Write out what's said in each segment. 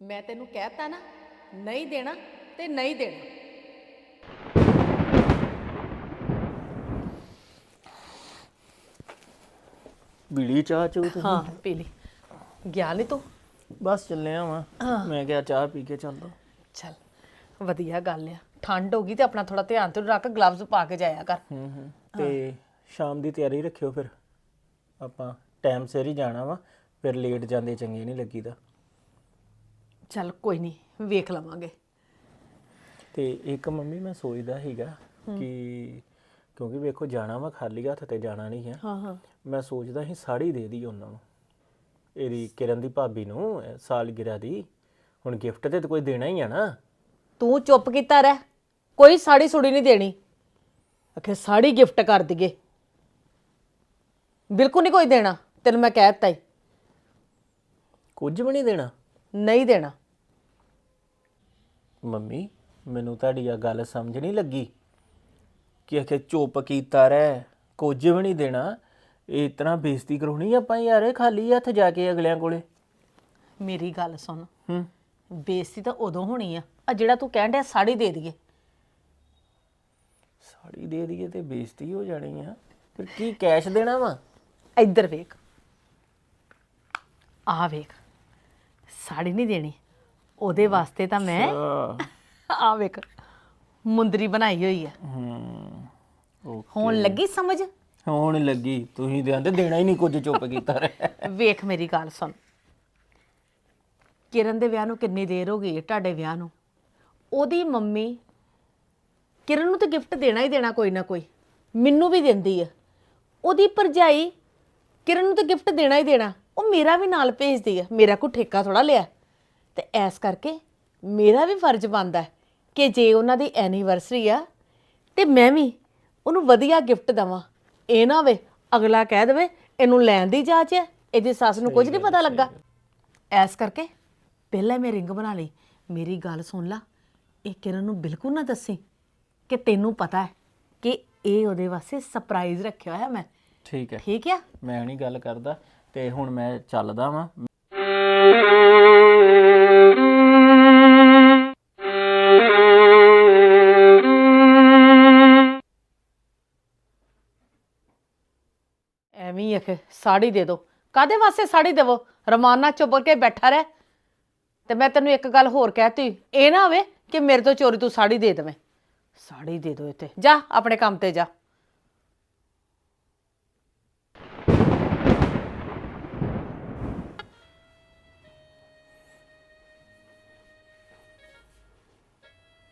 ਮੈਂ ਤੈਨੂੰ ਕਹਿਤਾ ਨਾ ਨਹੀਂ ਦੇਣਾ ਤੇ ਨਹੀਂ ਦੇਣਾ। ਬੀੜੀ ਚਾਹ ਚੂ ਤੇ ਹਾਂ ਪੀ ਲਈ ਗਿਆ ਨਹੀਂ ਤੂੰ? ਬਸ ਚੱਲਿਆ ਵਾਂ। ਮੈਂ ਕਿਹਾ ਚਾਹ ਪੀ ਕੇ ਚੱਲਦਾ ਚੱਲ ਵਧੀਆ ਗੱਲ ਆ। ਠੰਡ ਹੋ ਗਈ ਤੇ ਆਪਣਾ ਥੋੜਾ ਧਿਆਨ ਤੇ ਰੱਖ ਗਲਵਜ਼ ਪਾ ਕੇ ਜਾਇਆ ਕਰ। ਹੂੰ ਹੂੰ। ਤੇ ਸ਼ਾਮ ਦੀ ਤਿਆਰੀ ਰੱਖਿਓ ਫਿਰ। ਆਪਾਂ ਟਾਈਮ ਸਿਰ ਹੀ ਜਾਣਾ ਵਾ ਫਿਰ ਲੇਟ ਜਾਂਦੇ ਚੰਗੇ ਨਹੀਂ ਲੱਗੀਦਾ। ਚੱਲ ਕੋਈ ਨਹੀਂ ਵੇਖ ਲਵਾਂਗੇ। ਤੇ ਇੱਕ ਮੰਮੀ ਮੈਂ ਸੋਚਦਾ ਸੀਗਾ ਕਿ ਕਿਉਂਕਿ ਵੇਖੋ ਜਾਣਾ ਵਾ ਖਾਲੀ ਹੱਥ ਤੇ ਜਾਣਾ ਨਹੀਂ ਹੈ ਹਾਂ ਹਾਂ। ਮੈਂ ਸੋਚਦਾ ਸੀ ਸਾੜੀ ਦੇ ਦੀ ਉਹਨਾਂ ਨੂੰ। ਇਹਦੀ ਕਿਰਨ ਦੀ ਭਾਬੀ ਨੂੰ ਅਹ ਸਾਲਗਿਰਾ ਦੀ। ਹੁਣ ਗਿਫਟ ਤੇ ਤਾਂ ਕੋਈ ਦੇਣਾ ਹੀ ਆ ਨਾ। ਤੂੰ ਚੁੱਪ ਕੀਤਾ ਰਹਿ ਕੋਈ ਸਾੜੀ ਸੁੜੀ ਨਹੀਂ ਦੇਣੀ। ਅਖੇ ਸਾੜੀ ਗਿਫਟ ਕਰ ਦਈਏ। ਬਿਲਕੁਲ ਨਹੀਂ ਕੋਈ ਦੇਣਾ ਤੈਨੂੰ ਮੈਂ ਕਹਿ ਦਿੱਤਾ ਹੀ ਕੁਝ ਵੀ ਨਹੀਂ ਦੇਣਾ। ਨਹੀਂ ਦੇਣਾ। ਮੰਮੀ ਮੈਨੂੰ ਤੁਹਾਡੀ ਆ ਗੱਲ ਸਮਝ ਨਹੀਂ ਲੱਗੀ ਕਿ ਅਖੇ ਚੁੱਪ ਕੀਤਾ ਰਹਿ ਕੁਝ ਵੀ ਨਹੀਂ ਦੇਣਾ। ਇਹ ਇਤਨਾ ਬੇਇੱਜ਼ਤੀ ਕਰਾਉਣੀ ਆਪਾਂ ਯਾਰ ਖਾਲੀ ਹੱਥ ਜਾ ਕੇ ਅਗਲਿਆਂ ਕੋਲੇ। ਮੇਰੀ ਗੱਲ ਸੁਣ। ਹੂੰ। ਬੇਇੱਜ਼ਤੀ ਤਾਂ ਉਦੋਂ ਹੋਣੀ ਆ। ਆ ਜਿਹੜਾ ਤੂੰ ਕਹਿਣ ਡਿਆ ਸਾੜੀ ਦੇ ਦਈਏ। ਸਾੜੀ ਦੇ ਦਈਏ ਤੇ ਬੇਇੱਜ਼ਤੀ ਹੋ ਜਾਣੀ ਆ। ਫਿਰ ਕੀ ਕੈਸ਼ ਦੇਣਾ ਵਾ? ਇੱਧਰ ਵੇਖ। ਆ ਵੇਖ। ਸਾੜੀ ਨਹੀਂ ਦੇਣੀ। ਉਹਦੇ ਵਾਸਤੇ ਤਾਂ ਮੈਂ ਆ ਵੇਖ ਮੁੰਦਰੀ ਬਣਾਈ ਹੋਈ ਹੂੰ। ਹੁਣ ਲੱਗੀ ਸਮਝ? ਹੁਣ ਲੱਗੀ। ਤੁਸੀਂ ਦੇ ਆਂਦੇ ਦੇਣਾ ਹੀ ਨਹੀਂ ਕੁਝ ਚੁੱਪ ਕੀਤਾ ਰਹਿ। ਵੇਖ ਮੇਰੀ ਗੱਲ ਸੁਣ। ਕਿਰਨ ਦੇ ਵਿਆਹ ਨੂੰ ਕਿੰਨੀ ਦੇਰ ਹੋ ਗਈ ਹੈ ਤੁਹਾਡੇ ਵਿਆਹ ਨੂੰ? ਉਹਦੀ ਮੰਮੀ ਕਿਰਨ ਨੂੰ ਤਾਂ ਗਿਫਟ ਦੇਣਾ ਹੀ ਦੇਣਾ ਕੋਈ ਨਾ ਕੋਈ। ਮੈਨੂੰ ਵੀ ਦਿੰਦੀ ਹੈ। ਉਹਦੀ ਭਰਜਾਈ ਕਿਰਨ ਨੂੰ ਤਾਂ ਗਿਫਟ ਦੇਣਾ ਹੀ ਦੇਣਾ। ਉਹ ਮੇਰਾ ਵੀ ਨਾਲ ਭੇਜਦੀ ਹੈ ਮੇਰਾ ਕੋਈ ਠੇਕਾ ਥੋੜਾ ਲਿਆ। ਤੇ ਐਸ ਕਰਕੇ ਮੇਰਾ ਵੀ ਫਰਜ਼ ਬਣਦਾ ਹੈ ਕਿ ਜੇ ਉਹਨਾਂ ਦੀ ਐਨੀਵਰਸਰੀ ਆ ਤੇ ਮੈਂ ਵੀ ਉਹਨੂੰ ਵਧੀਆ ਗਿਫਟ ਦਵਾਂ। ਇਹ ਨਾ ਹੋਵੇ ਅਗਲਾ ਕਹਿ ਦੇਵੇ ਇਹਨੂੰ ਲੈਣ ਦੀ ਜਾਚ ਹੈ ਇਹਦੀ ਸੱਸ ਨੂੰ ਕੁਝ ਨਹੀਂ ਪਤਾ ਲੱਗਾ। ਐਸ ਕਰਕੇ ਪਹਿਲਾਂ ਮੈਂ ਰਿੰਗ ਬਣਾ ਲਈ। ਮੇਰੀ ਗੱਲ ਸੁਣ ਲਾ ਇਹ ਕਿਰਨ ਨੂੰ ਬਿਲਕੁਲ ਨਾ ਦੱਸੀ ਕਿ ਤੈਨੂੰ ਪਤਾ ਹੈ ਕਿ ਇਹ ਉਹਦੇ ਵਾਸਤੇ ਸਰਪ੍ਰਾਈਜ਼ ਰੱਖਿਆ ਹੋਇਆ ਮੈਂ। ਠੀਕ ਹੈ। ਠੀਕ ਆ? ਮੈਂ ਨਹੀਂ ਗੱਲ ਕਰਦਾ। ਤੇ ਹੁਣ ਮੈਂ ਚੱਲਦਾ ਵਾਂ। ਐਵੇਂ ਹੀ ਅਖੇ ਸਾੜੀ ਦੇ ਦੋ। ਕਾਦੇ ਵਾਸਤੇ ਸਾੜੀ ਦੇਵੋ? ਰਮਾਨਾ ਚੁੱਪ ਕੇ ਬੈਠਾ ਰਹਿ। ਤੇ ਮੈਂ ਤੈਨੂੰ ਇੱਕ ਗੱਲ ਹੋਰ ਕਹਿਤੀ। ਇਹ ਨਾ ਹੋਵੇ ਕਿ ਮੇਰੇ ਤੋਂ ਚੋਰੀ ਤੂੰ ਸਾੜੀ ਦੇ ਦੇਵੇਂ। ਸਾੜੀ ਦੇ ਦੋ ਇੱਥੇ। ਜਾ, ਆਪਣੇ ਕੰਮ ਤੇ ਜਾ।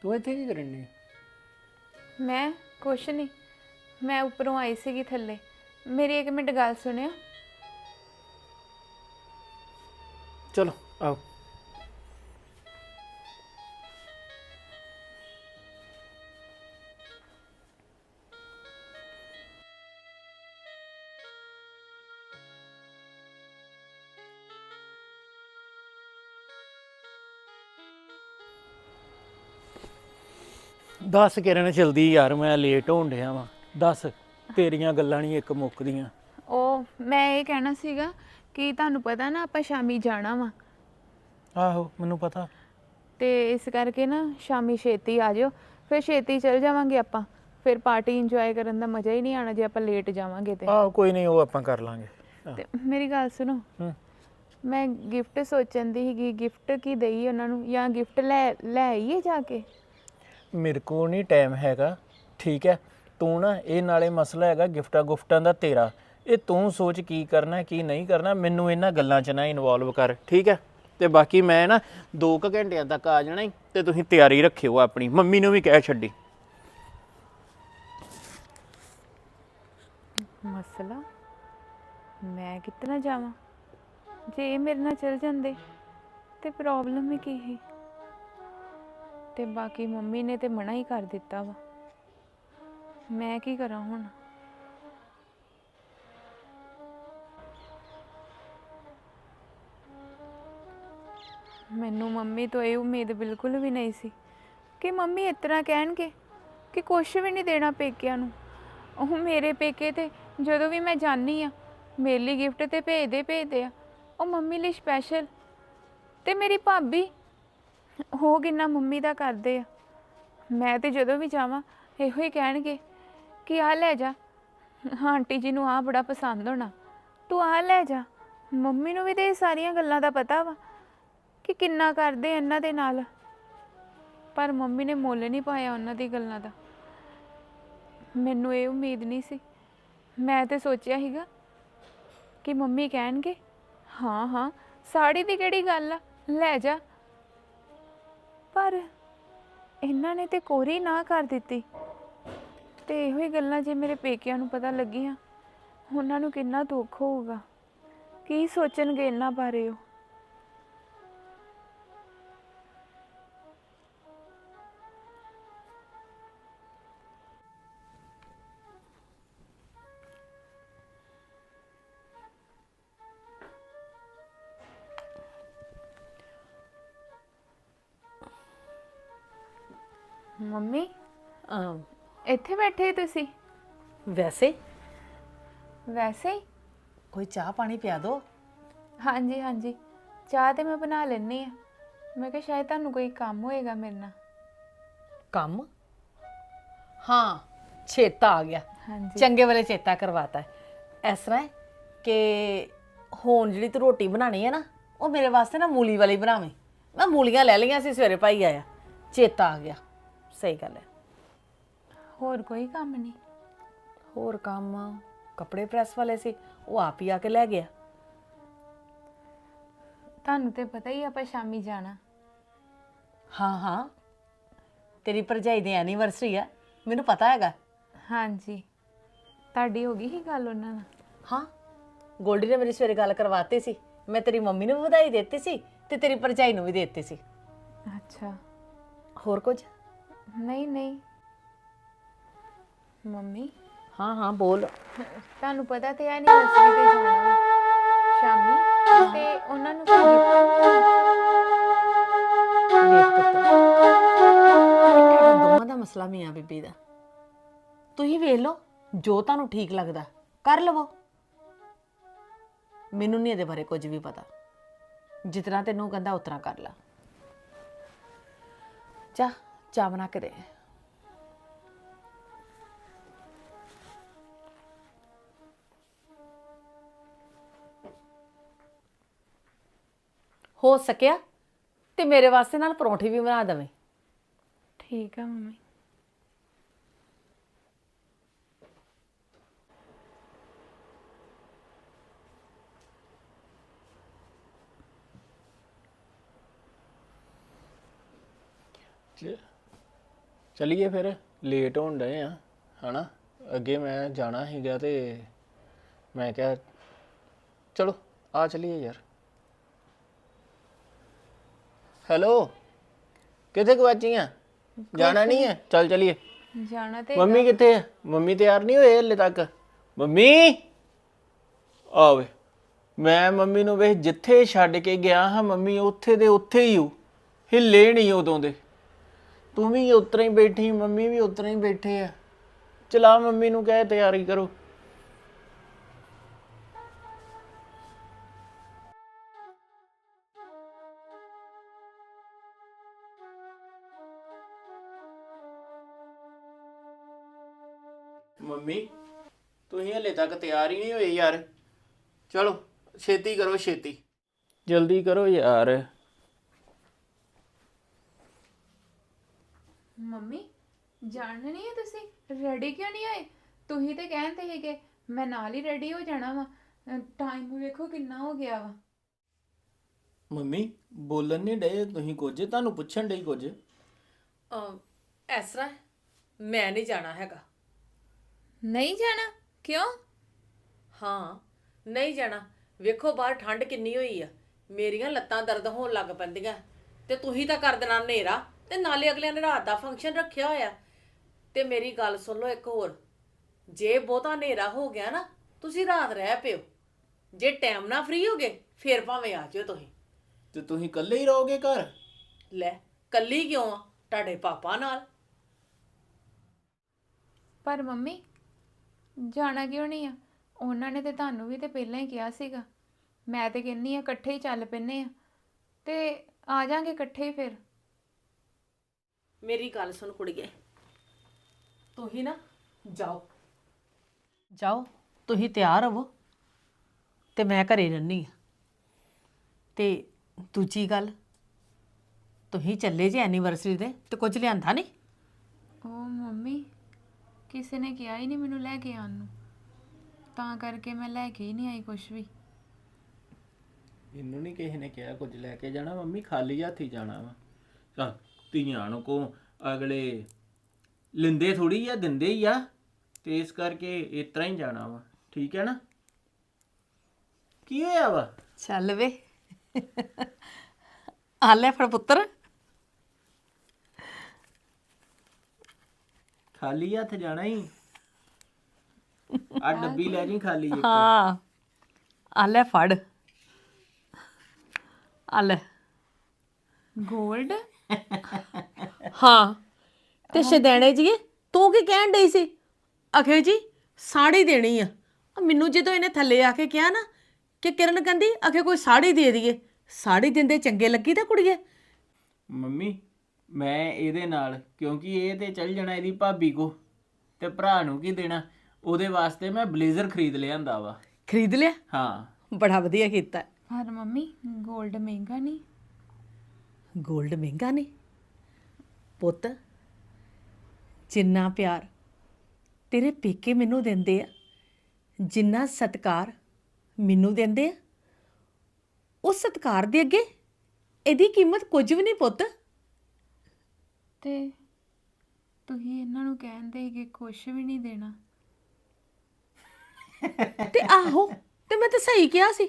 ਤੂੰ ਇੱਥੇ ਕੀ ਕਰਨ ਦੀ ਮੈਂ ਕੁਛ ਨਹੀਂ। ਮੈਂ ਉੱਪਰੋਂ ਆਈ ਸੀਗੀ ਥੱਲੇ। ਮੇਰੀ ਇੱਕ ਮਿੰਟ ਗੱਲ ਸੁਣਿਓ। ਚਲੋ ਆਓ। ਦੱਸ ਕਿਰਨ ਚਲਦੀ ਯਾਰ ਮੈਂ ਲੇਟ ਹੋਣ ਡਿਆ ਵਾਂ। ਦੱਸ ਤੇਰੀਆਂ ਗੱਲਾਂ ਨਹੀਂ ਇੱਕ ਮੁੱਕਦੀਆਂ। ਉਹ ਮੈਂ ਇਹ ਕਹਿਣਾ ਸੀਗਾ ਕਿ ਤੁਹਾਨੂੰ ਪਤਾ ਨਾ ਆਪਾਂ ਸ਼ਾਮੀ ਜਾਣਾ ਵਾ। ਆਹੋ ਮੈਨੂੰ ਪਤਾ। ਤੇ ਇਸ ਕਰਕੇ ਨਾ ਸ਼ਾਮੀ ਛੇਤੀ ਆ ਜਿਓ। ਫਿਰ ਛੇਤੀ ਚਲ ਜਾਵਾਂਗੇ ਆਪਾਂ। ਫਿਰ ਪਾਰਟੀ ਇੰਜੋਏ ਕਰਨ ਦਾ ਮਜ਼ਾ ਹੀ ਨਹੀਂ ਆਣਾ ਜੇ ਆਪਾਂ ਲੇਟ ਜਾਵਾਂਗੇ ਤੇ। ਆਹੋ ਕੋਈ ਨਹੀਂ ਉਹ ਆਪਾਂ ਕਰ ਲਾਂਗੇ। ਤੇ ਮੇਰੀ ਗੱਲ ਸੁਣੋ। ਹੂੰ। ਮੈਂ ਗਿਫਟ ਸੋਚਣ ਦੀ ਸੀਗੀ ਗਿਫਟ ਕੀ ਦਈ ਉਹਨਾਂ ਨੂੰ? ਜਾਂ ਗਿਫਟ ਲੈ ਲੈ ਆਈਏ ਜਾ ਕੇ? ਮੇਰੇ ਕੋਲ ਨਹੀਂ ਟਾਈਮ ਹੈਗਾ, ਠੀਕ ਹੈ? ਤੂੰ ਨਾ ਇਹ ਨਾਲੇ ਮਸਲਾ ਹੈਗਾ ਗਿਫਟਾਂ ਗੁਫਟਾਂ ਦਾ ਤੇਰਾ। ਇਹ ਤੂੰ ਸੋਚ ਕੀ ਕਰਨਾ, ਕੀ ਨਹੀਂ ਕਰਨਾ, ਮੈਨੂੰ ਇਹਨਾਂ ਗੱਲਾਂ 'ਚ ਨਾ ਇਨਵੋਲਵ ਕਰ, ਠੀਕ ਹੈ? ਤੇ ਬਾਕੀ ਮੈਂ ਨਾ 2 ਕੁ ਘੰਟਿਆਂ ਤੱਕ ਆ ਜਾਣਾ ਈ, ਤੇ ਤੁਸੀਂ ਤਿਆਰੀ ਰੱਖਿਓ ਆਪਣੀ। ਮੰਮੀ ਨੂੰ ਵੀ ਕਹਿ ਛੱਡੀ। ਮਸਲਾ? ਮੈਂ ਕਿਤਨਾ ਜਾਵਾਂ? ਜੇ ਇਹ ਮੇਰੇ ਨਾਲ ਚਲ ਜਾਂਦੇ, ਤੇ ਪ੍ਰੋਬਲਮ ਹੀ ਕੀ ਹੈ ਤੇ ਬਾਕੀ ਮੰਮੀ ਨੇ ਤੇ ਮਨਾ ਹੀ ਕਰ ਦਿੱਤਾ ਵਾ। ਮੈਂ ਕੀ ਕਰਾਂ ਹੁਣ? ਮੈਨੂੰ ਮੰਮੀ ਤੋਂ ਇਹ ਉਮੀਦ ਬਿਲਕੁਲ ਵੀ ਨਹੀਂ ਸੀ ਕਿ ਮੰਮੀ ਇਸ ਤਰ੍ਹਾਂ ਕਹਿਣਗੇ ਕਿ ਕੁਛ ਵੀ ਨਹੀਂ ਦੇਣਾ ਪੇਕਿਆਂ ਨੂੰ। ਉਹ ਮੇਰੇ ਪੇਕੇ ਤੇ ਜਦੋਂ ਵੀ ਮੈਂ ਜਾਣੀ ਆ ਮੇਰੇ ਲਈ ਗਿਫਟ ਤੇ ਭੇਜਦੇ ਭੇਜਦੇ ਆ। ਉਹ ਮੰਮੀ ਲਈ ਸਪੈਸ਼ਲ ਤੇ ਮੇਰੀ ਭਾਬੀ ਉਹ ਕਿੰਨਾ ਮੰਮੀ ਦਾ ਕਰਦੇ ਆ। ਮੈਂ ਤੇ ਜਦੋਂ ਵੀ ਜਾਵਾਂ, ਇਹੋ ਹੀ ਕਹਿਣਗੇ ਕਿ ਆ ਲੈ ਜਾ। ਆਂਟੀ ਜੀ ਨੂੰ ਆ ਬੜਾ ਪਸੰਦ ਹੋਣਾ। ਤੂੰ ਆ ਲੈ ਜਾ। ਮੰਮੀ ਨੂੰ ਵੀ ਤੇ ਇਹ ਸਾਰੀਆਂ ਗੱਲਾਂ ਦਾ ਪਤਾ ਵਾ ਕਿ ਕਿੰਨਾ ਕਰਦੇ ਇਹਨਾਂ ਦੇ ਨਾਲ। ਪਰ ਮੰਮੀ ਨੇ ਮੁੱਲ ਨਹੀਂ ਪਾਇਆ ਉਹਨਾਂ ਦੀ ਗੱਲਾਂ ਦਾ। ਮੈਨੂੰ ਇਹ ਉਮੀਦ ਨਹੀਂ ਸੀ। ਮੈਂ ਤੇ ਸੋਚਿਆ ਸੀਗਾ ਕਿ ਮੰਮੀ ਕਹਿਣਗੇ, ਹਾਂ ਹਾਂ, ਸਾੜੀ ਦੀ ਕਿਹੜੀ ਗੱਲ ਆ? ਲੈ ਜਾ। ਪਰ ਇਹਨਾਂ ਨੇ ਤੇ ਕੋਰੀ ਨਾ ਕਰ ਦਿੱਤੀ। ਤੇ ਇਹੋ ਹੀ ਗੱਲਾਂ ਜੇ ਮੇਰੇ ਪੇਕਿਆਂ ਨੂੰ ਪਤਾ ਲੱਗੀਆਂ, ਉਹਨਾਂ ਨੂੰ ਕਿੰਨਾ ਦੁੱਖ ਹੋਊਗਾ। ਕੀ ਸੋਚਣਗੇ ਇਹਨਾਂ ਬਾਰੇ ਉਹ? ਮੰਮੀ? ਅਮ, ਇੱਥੇ ਬੈਠੇ ਤੁਸੀਂ? ਵੈਸੇ? ਵੈਸੇ? ਹੀ ਕੋਈ ਚਾਹ ਪਾਣੀ ਪਿਆ ਦੋ? ਹਾਂਜੀ ਹਾਂਜੀ। ਚਾਹ ਤੇ ਮੈਂ ਬਣਾ ਲੈਣੀ ਆ ਮੈਂ ਕਿਹਾ ਸ਼ਾਇਦ ਤੁਹਾਨੂੰ ਕੋਈ ਕੰਮ ਹੋਏਗਾ ਮੇਰੇ ਨਾਲ। ਕੰਮ? ਹਾਂ ਚੇਤਾ ਆ ਗਿਆ। ਹਾਂਜੀ। ਚੰਗੇ ਵਾਲੇ ਚੇਤਾ ਕਰਵਾਤਾ। ਹੈ। ਇਸ ਤਰ੍ਹਾਂ ਹੈ ਕਿ ਹੁਣ ਜਿਹੜੀ ਤੂੰ ਰੋਟੀ ਬਣਾਣੀ ਹੈ ਨਾ ਉਹ ਮੇਰੇ ਵਾਸਤੇ ਨਾ ਮੂਲੀ ਵਾਲੀ ਬਣਾਵੇਂ। ਮੈਂ ਮੂਲੀਆਂ ਲੈ ਲਈਆਂ ਸੀ ਸਵੇਰੇ ਭਾਈ ਆਇਆ। ਚੇਤਾ ਆ ਗਿਆ। ਸਹੀ ਗੱਲ ਹੈ। ਹੋਰ ਕੋਈ ਕੰਮ ਨਹੀਂ। ਹੋਰ ਕੰਮ ਕੱਪੜੇ ਪ੍ਰੈਸ ਵਾਲੇ ਸੀ ਉਹ ਆਪ ਹੀ ਆ ਕੇ ਲੈ ਗਿਆ। ਤੁਹਾਨੂੰ ਤੇ ਪਤਾ ਹੀ ਆ, ਆਪਾਂ ਸ਼ਾਮੀ ਜਾਣਾ। ਹਾਂ ਹਾਂ। ਤੇਰੀ ਭਰਜਾਈ ਦੀ ਐਨੀਵਰਸਰੀ ਆ ਮੈਨੂੰ ਪਤਾ ਹੈਗਾ। ਹਾਂਜੀ। ਤੁਹਾਡੀ ਹੋ ਗਈ ਹੀ ਗੱਲ ਉਹਨਾਂ ਨਾਲ? ਹਾਂ। ਗੋਲਡੀ ਨੇ ਮੇਰੀ ਸਵੇਰੇ ਗੱਲ ਕਰਵਾਤੀ ਸੀ। ਮੈਂ ਤੇਰੀ ਮੰਮੀ ਨੂੰ ਵੀ ਵਧਾਈ ਦਿੱਤੀ ਸੀ ਤੇ ਤੇਰੀ ਭਰਜਾਈ ਨੂੰ ਵੀ ਦੇ ਦਿੱਤੀ ਸੀ। ਅੱਛਾ। ਹੋਰ ਕੁਝ? ਨਹੀਂ ਨਹੀਂ। ਮੰਮੀ? ਹਾਂ ਹਾਂ ਬੋਲ। ਤੁਹਾਨੂੰ ਪਤਾ ਤੇ ਐਨੀਵਰਸਰੀ ਤੇ ਜਾਣਾ ਵਾ ਸ਼ਾਮੀ ਤੇ ਉਹਨਾਂ ਨੂੰ ਵੇਖ ਪੁੱਤ ਇਹ ਤੁਹਾਡਾ ਦੋਵਾਂ ਦਾ ਮਸਲਾ ਮੀਆਂ ਬੀਬੀ ਦਾ। ਤੁਸੀਂ ਵੇਖ ਲਓ ਜੋ ਤੁਹਾਨੂੰ ਠੀਕ ਲੱਗਦਾ ਕਰ ਲਵੋ। ਮੈਨੂੰ ਨਹੀਂ ਇਹਦੇ ਬਾਰੇ ਕੁਝ ਵੀ ਪਤਾ। ਜਿਤਨਾ ਤੈਨੂੰ ਕਹਿੰਦਾ ਉਤਨਾ ਕਰ ਲਾ। ਚਾਹ ਚਾਹ ਬਣਾ ਕੇ ਦੇ। ਹੋ ਸਕਿਆ ਤੇ ਮੇਰੇ ਵਾਸਤੇ ਨਾਲ ਪਰੌਂਠੀ ਵੀ ਬਣਾ ਦੇਵੇਂ। ਠੀਕ ਆ ਮੰਮੀ। ਚ- ਚਲੀਏ ਫਿਰ ਲੇਟ ਹੋਣ ਡਏ ਆ ਹਨਾ? ਅੱਗੇ ਮੈਂ ਜਾਣਾ ਸੀਗਾ ਤੇ ਮੈਂ ਕਿਹਾ ਚਲੋ ਆ ਚਲੀਏ ਯਾਰ। ਹੈਲੋ ਕਿੱਥੇ ਗਵਾਚੀਆਂ? ਜਾਣਾ ਨਹੀਂ ਹੈ? ਚੱਲ ਚਲੀਏ। ਜਾਣਾ ਤੇ ਮੰਮੀ ਕਿੱਥੇ ਹੈ ਮੰਮੀ ਤਿਆਰ ਨਹੀਂ ਹੋਏ ਹਲੇ ਤੱਕ? ਮੰਮੀ? ਆਵੇ ਮੈਂ ਮੰਮੀ ਨੂੰ ਵੇਖ ਜਿੱਥੇ ਛੱਡ ਕੇ ਗਿਆ ਹਾਂ ਮੰਮੀ ਉੱਥੇ ਦੇ ਉੱਥੇ ਹੀ ਹੋ। ਹਿੱਲੇ ਨਹੀਂ ਉਦੋਂ ਦੇ। ਤੂੰ ਵੀ ਉਤਰਾ ਹੀ ਬੈਠੀ ਮੰਮੀ ਵੀ ਉਤਰਾ ਹੀ ਬੈਠੇ ਆ। ਚਲਾ ਮੰਮੀ ਨੂੰ ਕਹਿ ਤਿਆਰੀ ਕਰੋ। ਮੰਮੀ ਤੁਸੀਂ ਹਲੇ ਤੱਕ ਤਿਆਰ ਹੀ ਨਹੀਂ ਹੋਏ ਯਾਰ। ਚਲੋ ਛੇਤੀ ਕਰੋ ਛੇਤੀ। ਜਲਦੀ ਕਰੋ ਯਾਰ। ਮੰਮੀ ਜਾਣਨਾ ਨਹੀਂ ਹੈ ਤੁਸੀਂ? ਰੈਡੀ ਕਿਉਂ ਨਹੀਂ ਹੋਏ? ਤੁਸੀਂ ਤੇ ਕਹਿੰਦੇ ਸੀਗੇ ਮੈਂ ਨਾਲ ਹੀ ਰੈਡੀ ਹੋ ਜਾਣਾ ਵਾ। ਟਾਈਮ ਵੇਖੋ ਕਿੰਨਾ ਹੋ ਗਿਆ ਵਾ। ਮੰਮੀ ਬੋਲਣ ਨਹੀਂ ਡਏ ਤੁਸੀਂ ਕੁਝ? ਤੁਹਾਨੂੰ ਪੁੱਛਣ ਡਈ ਕੁਝ? ਇਸ ਤਰ੍ਹਾਂ ਮੈਂ ਨਹੀਂ ਜਾਣਾ ਹੈਗਾ। ਨਹੀਂ ਜਾਣਾ? ਕਿਉਂ? ਹਾਂ ਨਹੀਂ ਜਾਣਾ। ਵੇਖੋ ਬਾਹਰ ਠੰਡ ਕਿੰਨੀ ਹੋਈ ਆ। ਮੇਰੀਆਂ ਲੱਤਾਂ ਦਰਦ ਹੋਣ ਲੱਗ ਪੈਂਦੀਆਂ। ਤੇ ਤੁਸੀਂ ਤਾਂ ਕਰ ਦੇਣਾ ਹਨੇਰਾ। ਤੇ ਨਾਲੇ ਅਗਲਿਆਂ ਨੇ ਰਾਤ ਦਾ ਫੰਕਸ਼ਨ ਰੱਖਿਆ ਹੋਇਆ। ਤੇ ਮੇਰੀ ਗੱਲ ਸੁਣ ਲਓ ਇੱਕ ਹੋਰ। ਜੇ ਬਹੁਤਾ ਹਨੇਰਾ ਹੋ ਗਿਆ ਨਾ ਤੁਸੀਂ ਰਾਤ ਰਹਿ ਪਿਓ। ਜੇ ਟਾਈਮ ਨਾਲ ਫ੍ਰੀ ਹੋਗੇ ਫੇਰ ਭਾਵੇਂ ਆ ਜਿਓ ਤੁਸੀਂ। ਤੇ ਤੁਸੀਂ ਇਕੱਲੇ ਹੀ ਰਹੋਗੇ ਘਰ? ਲੈ ਕੱਲੀ ਕਿਉਂ ਆ? ਤੁਹਾਡੇ ਪਾਪਾ ਨਾਲ। ਪਰ ਮੰਮੀ ਜਾਣਾ ਕਿਉਂ ਨਹੀਂ ਆ? ਉਹਨਾਂ ਨੇ ਤੇ ਤੁਹਾਨੂੰ ਵੀ ਤੇ ਪਹਿਲਾਂ ਹੀ ਕਿਹਾ ਸੀਗਾ। ਮੈਂ ਤੇ ਕਹਿੰਨੀ ਆ ਇਕੱਠੇ ਹੀ ਚੱਲ ਪੈਨੇ ਆ। ਤੇ ਆ ਜਾਾਂਗੇ ਇਕੱਠੇ ਹੀ ਫਿਰ। ਮੇਰੀ ਗੱਲ ਸੁਣ ਕੁੜੀਏ। ਤੁਸੀਂ ਨਾ ਜਾਓ। ਜਾਓ ਤੁਸੀਂ ਤਿਆਰ ਹੋਵੋ ਤੇ ਮੈਂ ਘਰੇ ਰਹਿਣੀ ਆ ਤੇ ਦੂਜੀ ਗੱਲ ਤੁਸੀਂ ਚੱਲੇ ਜੇ ਐਨੀਵਰਸਰੀ ਦੇ ਤੇ ਕੁਝ ਲਿਆਂਦਾ ਨਹੀਂ? ਉਹ ਮੰਮੀ ਕਿਸੇ ਨੇ ਕਿਹਾ ਹੀ ਨਹੀਂ ਮੈਨੂੰ ਲੈ ਕੇ ਆਉਣ ਨੂੰ। ਤਾਂ ਕਰਕੇ ਮੈਂ ਲੈ ਕੇ ਹੀ ਨਹੀਂ ਆਈ ਕੁਝ ਵੀ। ਇਹਨੂੰ ਨਹੀਂ ਕਿਸੇ ਨੇ ਕਿਹਾ ਕੁਝ ਲੈ ਕੇ ਜਾਣਾ। ਮੰਮੀ ਖਾਲੀ ਹੱਥ ਹੀ ਜਾਣਾ ਵਾ। ਤਾਂ ਧੀਆਂ ਨੂੰ ਕੋ ਅਗਲੇ ਲਿੰਦੇ ਥੋੜੀ ਆ ਦਿੰਦੇ ਹੀ ਆ ਤੇ ਇਸ ਕਰਕੇ ਇਸ ਤਰ੍ਹਾਂ ਹੀ ਜਾਣਾ ਵਾ। ਠੀਕ ਹੈ ਨਾ? ਕੀ ਹੋਇਆ ਵਾ? ਚੱਲ ਵੇ। ਆ ਲੈ ਫੜ ਪੁੱਤਰ। ਖਾਲੀ ਹੱਥ ਜਾਣਾ ਹੀ। ਆ ਡੱਬੀ ਲੈ ਜੀ ਖਾਲੀ ਇੱਕ। ਹਾਂ। ਆ ਲੈ ਫੜ। ਆ ਲੈ। 골ਡ ਹਾਂ। ਤੇ ਸ਼ਦੈਣੇ ਜੀ ਤੂੰ ਕੀ ਕਹਿਣ ਡਈ ਸੀ? ਅਖੇ ਜੀ ਸਾੜੀ ਦੇਣੀ ਆ। ਆ ਮੈਨੂੰ ਜਦੋਂ ਇਹਨੇ ਥੱਲੇ ਆ ਕੇ ਕਿਹਾ ਨਾ ਕਿ ਕਿਰਨ ਕਹਿੰਦੀ ਅਖੇ ਕੋਈ ਸਾੜੀ ਦੇ ਦਈਏ। ਸਾੜੀ ਦਿੰਦੇ ਚੰਗੇ ਲੱਗੀ ਤਾਂ ਕੁੜੀਏ? ਮੰਮੀ ਮੈਂ ਇਹਦੇ ਨਾਲ ਕਿਉਂਕਿ ਇਹ ਤੇ ਚੱਲ ਜਾਣਾ ਇਹਦੀ ਭਾਬੀ ਕੋ। ਤੇ ਭਰਾ ਨੂੰ ਕੀ ਦੇਣਾ? ਉਹਦੇ ਵਾਸਤੇ ਮੈਂ ਬਲੇਜ਼ਰ ਖਰੀਦ ਲਿਆਂਦਾ ਵਾ। ਖਰੀਦ ਲਿਆ? ਹਾਂ। ਬੜਾ ਵਧੀਆ ਕੀਤਾ। ਪਰ ਮੰਮੀ 골ਡ ਮਹਿੰਗਾ ਨਹੀਂ। 골ਡ ਮਹਿੰਗਾ ਨਹੀਂ ਪੁੱਤ ਜਿੰਨਾ ਪਿਆਰ ਤੇਰੇ ਪੇਕੇ ਮੈਨੂੰ ਦਿੰਦੇ ਆ ਜਿੰਨਾ ਸਤਿਕਾਰ ਮੈਨੂੰ ਦਿੰਦੇ ਆ ਉਸ ਸਤਿਕਾਰ ਦੇ ਅੱਗੇ ਇਹਦੀ ਕੀਮਤ ਕੁਝ ਵੀ ਨਹੀਂ ਪੁੱਤ। ਤੇ ਤੁਸੀਂ ਇਹਨਾਂ ਨੂੰ ਕਹਿੰਦੇ ਕਿ ਕੁਝ ਵੀ ਨਹੀਂ ਦੇਣਾ। ਤੇ ਆਹੋ ਤੇ ਮੈਂ ਤਾਂ ਸਹੀ ਕਿਹਾ ਸੀ।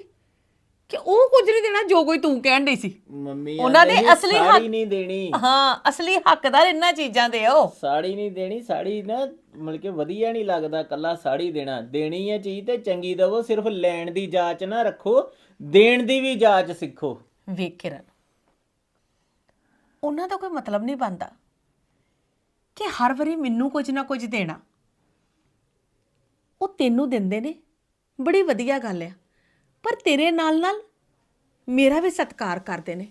ਕਿ ਉਹ ਕੁਝ ਨਹੀਂ ਦੇਣਾ ਜੋ ਕੋਈ ਤੂੰ ਕਹਿਣ ਡਈ ਸੀ। ਮੰਮੀ ਉਹਨਾਂ ਦੇ ਅਸਲੀ ਹੱਕ- ਸਾੜੀ ਨਹੀਂ ਦੇਣੀ। ਹਾਂ ਅਸਲੀ ਹੱਕਦਾਰ ਇਹਨਾਂ ਚੀਜ਼ਾਂ ਦੇ ਉਹ। ਸਾੜੀ ਨਹੀਂ ਦੇਣੀ ਸਾੜੀ ਨਾ ਮਤਲਬ ਕਿ ਵਧੀਆ ਨਹੀਂ ਲੱਗਦਾ ਕੱਲਾ ਸਾੜੀ ਦੇਣਾ। ਦੇਣੀ ਹੈ ਚੀਜ਼ ਤੇ ਚੰਗੀ ਦਵੋ ਸਿਰਫ ਲੈਣ ਦੀ ਜਾਂਚ ਨਾ ਰੱਖੋ ਦੇਣ ਦੀ ਵੀ ਜਾਂਚ ਸਿੱਖੋ। ਵੇਖ ਕਿਰਨ ਉਹਨਾਂ ਦਾ ਕੋਈ ਮਤਲਬ ਨਹੀਂ ਬਣਦਾ ਕਿ ਹਰ ਵਾਰੀ ਮੈਨੂੰ ਕੁਝ ਨਾ ਕੁਝ ਦੇਣਾ। ਉਹ ਤੈਨੂੰ ਦਿੰਦੇ ਨੇ ਬੜੀ ਵਧੀਆ ਗੱਲ ਆ। ਪਰ ਤੇਰੇ ਨਾਲ ਨਾਲ ਮੇਰਾ ਵੀ ਸਤਿਕਾਰ ਕਰਦੇ ਨੇ।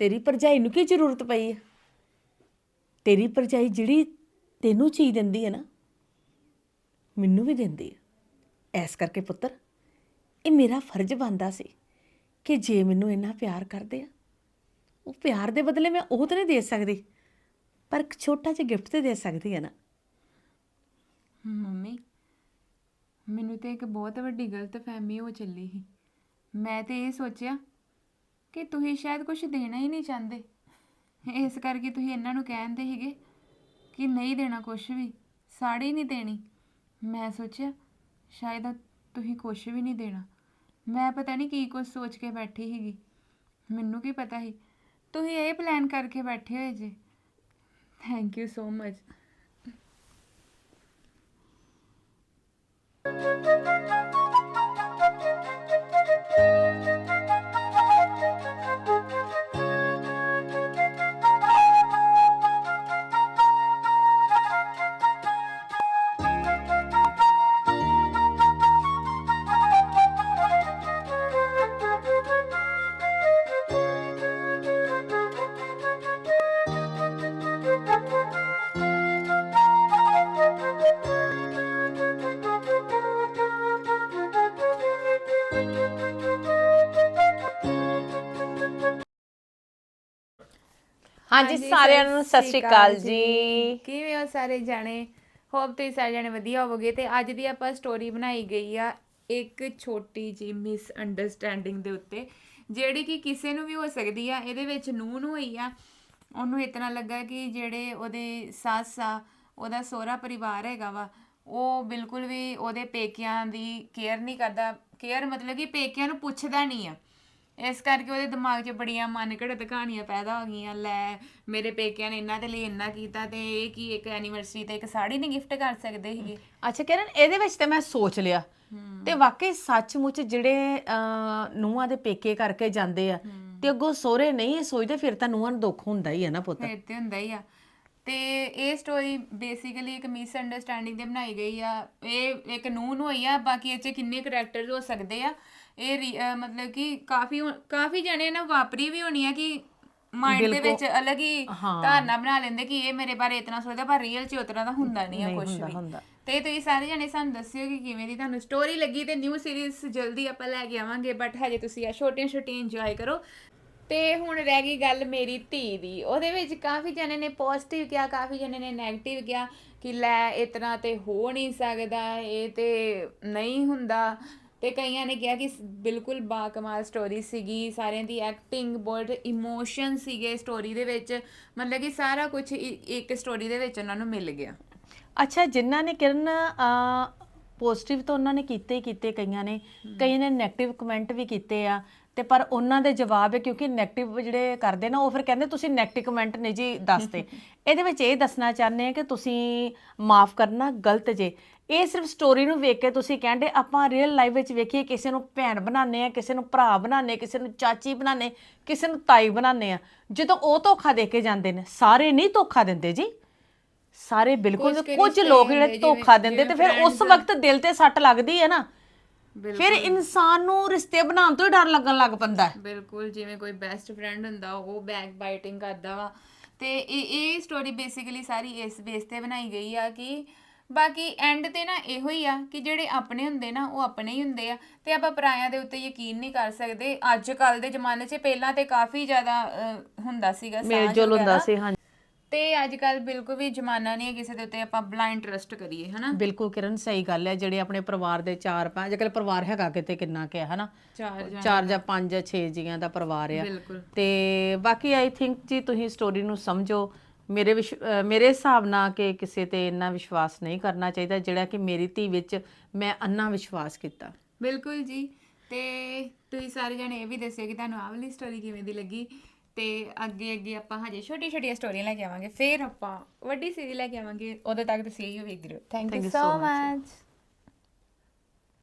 ਤੇਰੀ ਭਰਜਾਈ ਨੂੰ ਕੀ ਜ਼ਰੂਰਤ ਪਈ ਹੈ ਤੇਰੀ ਭਰਜਾਈ ਜਿਹੜੀ ਤੈਨੂੰ ਚੀਜ਼ ਦਿੰਦੀ ਹੈ ਨਾ, ਮੈਨੂੰ ਵੀ ਦਿੰਦੀ ਹੈ ਐਸ ਕਰਕੇ ਪੁੱਤਰ, ਇਹ ਮੇਰਾ ਫਰਜ਼ ਬਣਦਾ ਸੀ ਕਿ ਜੇ ਮੈਨੂੰ ਇੰਨਾ ਪਿਆਰ ਕਰਦੇ ਆ, ਉਹ ਪਿਆਰ ਦੇ ਬਦਲੇ ਮੈਂ ਉਹ ਤਾਂ ਨਹੀਂ ਦੇ ਸਕਦੀ, ਪਰ ਇੱਕ ਛੋਟਾ ਜਿਹਾ ਗਿਫਟ ਤੇ ਦੇ ਸਕਦੀ ਹੈ ਨਾ ਮੰਮੀ ਮੈਨੂੰ ਤੇ ਇੱਕ ਬਹੁਤ ਵੱਡੀ ਗਲਤਫਹਿਮੀ ਹੋ ਚੱਲੀ ਸੀ। ਮੈਂ ਤੇ ਇਹ ਸੋਚਿਆ ਕਿ ਤੁਸੀਂ ਸ਼ਾਇਦ ਕੁਝ ਦੇਣਾ ਹੀ ਨਹੀਂ ਚਾਹੁੰਦੇ। ਇਸ ਕਰਕੇ ਤੁਸੀਂ ਇਹਨਾਂ ਨੂੰ ਕਹਿੰਦੇ ਸੀਗੇ ਕਿ ਨਹੀਂ ਦੇਣਾ ਕੁਝ ਵੀ, ਸਾੜੀ ਨਹੀਂ ਦੇਣੀ। ਮੈਂ ਸੋਚਿਆ, ਸ਼ਾਇਦ ਤੁਸੀਂ ਕੁਝ ਵੀ ਨਹੀਂ ਦੇਣਾ। ਮੈਂ ਪਤਾ ਨਹੀਂ ਕੀ ਕੁਝ ਸੋਚ ਕੇ ਬੈਠੀ ਸੀਗੀ। ਮੈਨੂੰ ਕੀ ਪਤਾ ਸੀ? ਤੁਸੀਂ ਇਹ ਪਲਾਨ ਕਰਕੇ ਬੈਠੇ ਹੋਏ ਜੇ। Thank you so much Thank you. ਹਾਂਜੀ ਸਾਰਿਆਂ ਨੂੰ ਸਤਿ ਸ਼੍ਰੀ ਅਕਾਲ ਜੀ। ਕਿਵੇਂ ਹੋ ਸਾਰੇ ਜਾਣੇ? ਹੋਪ ਤੁਸੀਂ ਸਾਰੇ ਜਾਣੇ ਵਧੀਆ ਹੋਵੋਗੇ ਤੇ ਅੱਜ ਦੀ ਆਪਾਂ ਸਟੋਰੀ ਬਣਾਈ ਗਈ ਆ ਇੱਕ ਛੋਟੀ ਜੀ ਮਿਸ ਅੰਡਰਸਟੈਂਡਿੰਗ ਦੇ ਉੱਤੇ ਜਿਹੜੀ ਕਿ ਕਿਸੇ ਨੂੰ ਵੀ ਹੋ ਸਕਦੀ ਆ ਇਹਦੇ ਵਿੱਚ ਨੂੰਹ ਨੂੰ ਹੋਈ ਆ। ਉਹਨੂੰ ਇਤਨਾ ਲੱਗਾ ਕਿ ਜਿਹੜੇ ਉਹਦੇ ਸੱਸ ਆ ਉਹਦਾ ਸਹੁਰਾ ਪਰਿਵਾਰ ਹੈਗਾ ਵਾ ਉਹ ਬਿਲਕੁਲ ਵੀ ਉਹਦੇ ਪੇਕਿਆਂ ਦੀ ਕੇਅਰ ਨਹੀਂ ਕਰਦਾ। ਕੇਅਰ ਮਤਲਬ ਕਿ ਪੇਕਿਆਂ ਨੂੰ ਪੁੱਛਦਾ ਨਹੀਂ ਆ। ਇਸ ਕਰਕੇ ਉਹਦੇ ਦਿਮਾਗ 'ਚ ਬੜੀਆਂ ਮਨ ਘੜਤ ਕਹਾਣੀਆਂ ਪੈਦਾ ਹੋ ਗਈਆਂ ਲੈ ਮੇਰੇ ਪੇਕਿਆਂ ਨੇ ਇਹਨਾਂ ਦੇ ਲਈ ਇੰਨਾ ਕੀਤਾ ਤੇ ਇਹ ਕੀ ਇੱਕ ਐਨੀਵਰਸਰੀ ਤੇ ਇੱਕ ਸਾੜੀ ਨਹੀਂ ਗਿਫਟ ਕਰ ਸਕਦੇ ਸੀਗੇ। ਅੱਛਾ ਕਿਰਨ ਇਹਦੇ ਵਿੱਚ ਤੇ ਮੈਂ ਸੋਚ ਲਿਆ ਤੇ ਵਾਕਈ ਸੱਚਮੁੱਚ ਜਿਹੜੇ ਨੂੰਹਾਂ ਦੇ ਪੇਕੇ ਕਰਕੇ ਜਾਂਦੇ ਆ ਤੇ ਅੱਗੋਂ ਸੋਹਰੇ ਨਹੀਂ ਸੋਚਦੇ ਫਿਰ ਤਾਂ ਨੂੰਹਾਂ ਨੂੰ ਦੁੱਖ ਹੁੰਦਾ ਹੀ ਹੈ ਨਾ ਪੁੱਤ। ਫਿਰ ਤੇ ਹੁੰਦਾ ਹੀ ਆ। ਤੇ ਇਹ ਸਟੋਰੀ ਬੇਸਿਕਲੀ ਇੱਕ ਮਿਸ ਅੰਡਰਸਟੈਂਡਿੰਗ ਤੇ ਬਣਾਈ ਗਈ ਆ। ਇਹ ਇੱਕ ਨੂੰਹ ਨੂੰ ਹੋਈ ਆ ਬਾਕੀ ਇਹ ਚ ਕਿੰਨੇ ਕਰੈਕਟਰਸ ਹੋ ਸਕਦੇ ਆ। ਇਹ ਰੀ- ਅਹ ਮਤਲਬ ਕਿ ਕਾਫੀ ਕਾਫੀ ਜਣੇ ਨਾ ਵਾਪਰੀ ਵੀ ਹੋਣੀ ਆ ਕਿ ਮਾਈਂਡ ਦੇ ਵਿੱਚ ਅਲੱਗ ਹੀ ਧਾਰਨਾ ਬਣਾ ਲੈਂਦੇ ਕਿ ਇਹ ਮੇਰੇ ਬਾਰੇ ਇਤਨਾ ਸੋਚਦਾ ਪਰ ਰੀਅਲ ਚ ਉਤਰਾ ਦਾ ਹੁੰਦਾ ਨਹੀਂ ਆ ਕੁਝ ਵੀ। ਹੁੰਦਾ। ਤੇ ਤੁਸੀਂ ਸਾਰੇ ਜਣੇ ਸਾਨੂੰ ਦੱਸਿਓ ਕਿ ਕਿਵੇਂ ਦੀ ਤੁਹਾਨੂੰ ਸਟੋਰੀ ਲੱਗੀ ਤੇ ਨਿਊ ਸੀਰੀਜ਼ ਜਲਦੀ ਆਪਾਂ ਲੈ ਕੇ ਆਵਾਂਗੇ ਬਟ ਹਜੇ ਤੁਸੀਂ ਆ ਛੋਟੀਆਂ ਛੋਟੀਆਂ ਇੰਜੋਏ ਕਰੋ। ਤੇ ਹੁਣ ਰਹਿ ਗਈ ਗੱਲ ਮੇਰੀ ਧੀ ਦੀ। ਉਹਦੇ ਵਿੱਚ ਕਾਫੀ ਜਣੇ ਨੇ ਪੋਜ਼ਿਟਿਵ ਕਿਹਾ ਕਾਫੀ ਜਣੇ ਨੇ 네ਗੇਟਿਵ ਕਿਹਾ ਕਿ ਲੈ ਇਤਨਾ ਤੇ ਹੋ ਨਹੀਂ ਸਕਦਾ ਇਹ ਤੇ ਨਹੀਂ ਹੁੰਦਾ। ਤੇ ਕਈਆਂ ਨੇ ਕਿਹਾ ਕਿ ਬਿਲਕੁਲ ਬਾਕਮਾਲ ਸਟੋਰੀ ਸੀਗੀ ਸਾਰਿਆਂ ਦੀ ਐਕਟਿੰਗ ਬਹੁਤ ਇਮੋਸ਼ਨ ਸੀਗੇ ਸਟੋਰੀ ਦੇ ਵਿੱਚ ਮਤਲਬ ਕਿ ਸਾਰਾ ਕੁਝ ਇੱਕ ਸਟੋਰੀ ਦੇ ਵਿੱਚ ਉਹਨਾਂ ਨੂੰ ਮਿਲ ਗਿਆ। ਅੱਛਾ ਜਿਨ੍ਹਾਂ ਨੇ ਕਿਰਨ ਪੋਜ਼ਿਟਿਵ ਤਾਂ ਉਹਨਾਂ ਨੇ ਕੀਤੇ ਹੀ ਕੀਤੇ ਕਈਆਂ ਨੇ ਕਈਆਂ ਨੇ ਨੈਗੇਟਿਵ ਕਮੈਂਟ ਵੀ ਕੀਤੇ ਆ ਤੇ ਪਰ ਉਹਨਾਂ ਦੇ ਜਵਾਬ ਹੈ ਕਿਉਂਕਿ 네ਗੇਟਿਵ ਜਿਹੜੇ ਕਰਦੇ ਨਾ ਉਹ ਫਿਰ ਕਹਿੰਦੇ ਤੁਸੀਂ 네ਗੇਟਿਵ ਕਮੈਂਟ ਨਹੀਂ ਜੀ ਦੱਸਦੇ। ਇਹਦੇ ਵਿੱਚ ਇਹ ਦੱਸਣਾ ਚਾਹੁੰਦੇ ਆ ਕਿ ਤੁਸੀਂ ਮਾਫ ਕਰਨਾ ਗਲਤ ਜੇ। ਇਹ ਸਿਰਫ ਸਟੋਰੀ ਨੂੰ ਵੇਖ ਕੇ ਤੁਸੀਂ ਕਹਿੰਦੇ ਆਪਾਂ ਰੀਅਲ ਲਾਈਫ ਵਿੱਚ ਵੇਖੀਏ ਕਿਸੇ ਨੂੰ ਭੈਣ ਬਣਾਉਂਦੇ ਆ ਕਿਸੇ ਨੂੰ ਭਰਾ ਬਣਾਉਂਦੇ ਕਿਸੇ ਨੂੰ ਚਾਚੀ ਬਣਾਉਂਦੇ ਕਿਸੇ ਨੂੰ ਤਾਈ ਬਣਾਉਂਦੇ ਆ ਜਦੋਂ ਉਹ ਧੋਖਾ ਦੇ ਕੇ ਜਾਂਦੇ ਨੇ ਸਾਰੇ ਨਹੀਂ ਧੋਖਾ ਦਿੰਦੇ ਜੀ। ਸਾਰੇ ਬਿਲਕੁਲ ਕੁਝ ਲੋਕ ਜਿਹੜੇ ਧੋਖਾ ਦਿੰਦੇ ਤੇ ਫਿਰ ਉਸ ਵਕਤ ਦਿਲ ਤੇ ਸੱਟ ਲੱਗਦੀ ਹੈ ਨਾ। ਫਿਰ ਇਨਸਾਨ ਨੂੰ ਰਿਸ਼ਤੇ ਬਣਾਉਣ ਤੋਂ ਹੀ ਡਰ ਲੱਗਣ ਲੱਗ ਪੈਂਦਾ ਹੈ। ਬਿਲਕੁਲ ਜਿਵੇਂ ਕੋਈ ਬੈਸਟ ਫਰੈਂਡ ਹੁੰਦਾ ਉਹ ਬੈਕ ਬਾਈਟਿੰਗ ਕਰਦਾ ਵਾ। ਤੇ ਇਹ ਇਹ ਸਟੋਰੀ ਬੇਸਿਕਲੀ ਸਾਰੀ ਇਸ ਬੇਸ ਤੇ ਬਣਾਈ ਗਈ ਆ ਕਿ ਬਾਕੀ ਐਂਡ ਤੇ ਨਾ ਇਹੋ ਹੀ ਆ ਕਿ ਜਿਹੜੇ ਆਪਣੇ ਹੁੰਦੇ ਨਾ ਉਹ ਆਪਣੇ ਹੀ ਹੁੰਦੇ ਆ ਤੇ ਆਪਾਂ ਪਰਾਇਆਂ ਦੇ ਉੱਤੇ ਯਕੀਨ ਨਹੀਂ ਕਰ ਸਕਦੇ। ਅੱਜ ਕੱਲ ਦੇ ਜ਼ਮਾਨੇ 'ਚ ਪਹਿਲਾਂ ਤੇ ਕਾਫੀ ਜ਼ਿਆਦਾ ਹੁੰਦਾ ਸੀਗਾ ਮੇਲ ਜੋਲ ਹੁੰਦਾ। ਸੀ ਹਾਂ ਤੇ ਅੱਜ ਕੱਲ ਬਿਲਕੁਲ ਵੀ ਜ਼ਮਾਨਾ ਨਹੀਂ ਹੈ ਕਿਸੇ ਦੇ ਉੱਤੇ ਆਪਾਂ ਬਲਾਈਂਡ ਟਰਸਟ ਕਰੀਏ ਹਨਾ? ਬਿਲਕੁਲ ਕਿਰਨ ਸਹੀ ਗੱਲ ਹੈ। ਜਿਹੜੇ ਆਪਣੇ ਪਰਿਵਾਰ ਦੇ ਚਾਰ ਪੰਜ ਅੱਜਕੱਲ ਪਰਿਵਾਰ ਹੈਗਾ ਕਿਤੇ ਕਿੰਨਾ ਕਿ ਹੈ ਹਨਾ? ਚਾਰ ਚਾਰ ਜਾਂ ਪੰਜ ਜਾਂ 6 ਜੀਆਂ ਦਾ ਪਰਿਵਾਰ ਆ। ਤੇ ਬਾਕੀ ਆਈ ਥਿੰਕ ਜੀ ਤੁਸੀਂ ਸਟੋਰੀ ਨੂੰ ਸਮਝੋ। ਮੇਰੇ ਵਿਸ਼- ਅਹ ਮੇਰੇ ਹਿਸਾਬ ਨਾਲ ਕਿ ਕਿਸੇ ਤੇ ਇੰਨਾ ਵਿਸ਼ਵਾਸ ਨਹੀਂ ਕਰਨਾ ਚਾਹੀਦਾ ਜਿਹੜਾ ਕਿ ਮੇਰੀ ਧੀ ਵਿੱਚ ਮੈਂ ਅੰਨਾ ਵਿਸ਼ਵਾਸ ਕੀਤਾ। ਬਿਲਕੁਲ ਜੀ। ਤੇ ਤੁਸੀਂ ਸਾਰੇ ਜਣੇ ਇਹ ਵੀ ਦੱਸਿਓ ਕਿ ਤੁਹਾਨੂੰ ਆਹ ਵਾਲੀ ਸਟੋਰੀ ਕਿਵੇਂ ਦੀ ਲੱਗੀ। ਤੇ ਅੱਗੇ ਅੱਗੇ ਆਪਾਂ ਹਜੇ ਛੋਟੀ ਛੋਟੀਆਂ ਸਟੋਰੀਆਂ ਲੈ ਕੇ ਆਵਾਂਗੇ। ਫਿਰ ਆਪਾਂ ਵੱਡੀ ਸੀਰੀਜ਼ ਲੈ ਕੇ ਆਵਾਂਗੇ। ਉਦੋਂ ਤੱਕ ਤੁਸੀਂ ਇਹੀ ਵੇਖਦੇ ਰਹੋ ਥੈਂਕ ਯੂ ਸੋ ਮਚ